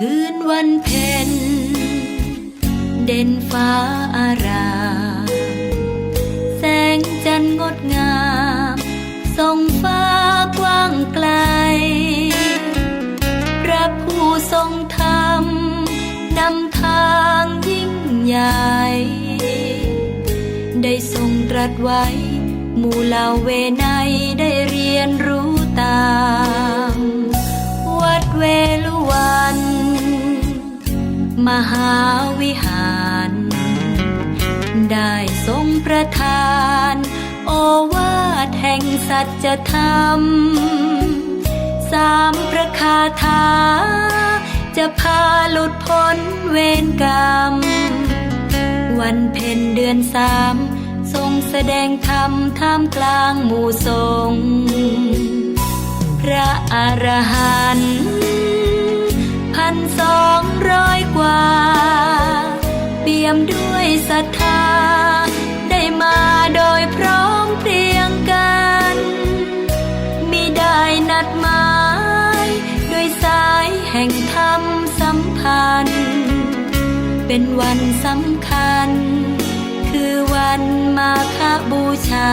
คืนวันเพ็ญเด่นฟ้าอารามแสงจันทร์งดงามส่องฟ้ากว้างไกล พระผู้ทรงธรรมนำทางยิ่งใหญ่ ได้ทรงตรัสไว้ หมู่เหล่าเวไนได้เรียนรู้ตาม หาร ได้ทรงประทาน โอวาทแห่งสัจธรรม สามประคาถาจะพาหลุดพ้นเวรกรรม วันเพ็ญเดือนสามทรงแสดงธรรมท่ามกลางหมู่สงฆ์พระอรหันต์พันสอง ด้วยศรัทธา ได้มาโดยพร้อมเพรียงกันมิได้นัดหมายด้วยสายแห่งธรรมสัมพันธ์เป็นวันสำคัญ คือวันมาฆบูชา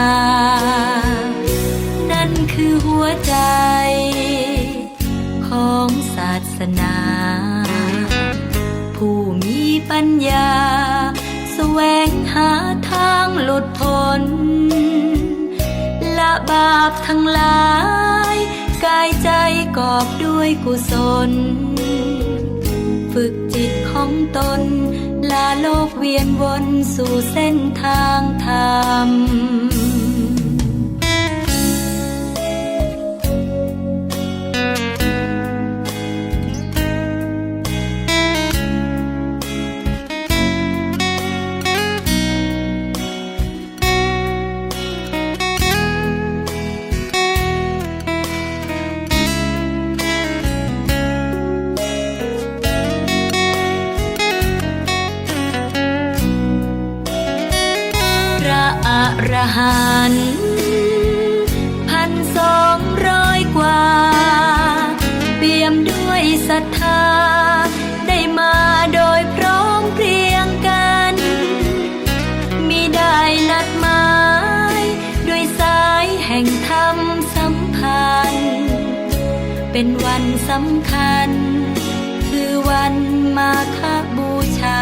นั่นคือหัวใจของศาสนา ปัญญา แสวงหาทางหลุดพ้น ละบาปทั้งหลาย กายใจกอบด้วยกุศล ฝึกจิตของตน ลาโลกเวียนวนสู่เส้นทางธรรม ระอรหันต์พันสองร้อยกว่า เปี่ยมด้วยศรัทธา ได้มาโดยพร้อมเพรียงกันมิได้นัดหมายด้วยสายแห่งธรรมสัมพันธ์เป็นวันสำคัญ คือวันมาฆบูชา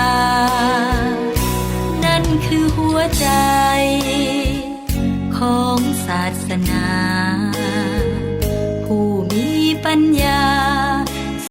าสนา ผู้มีปัญญา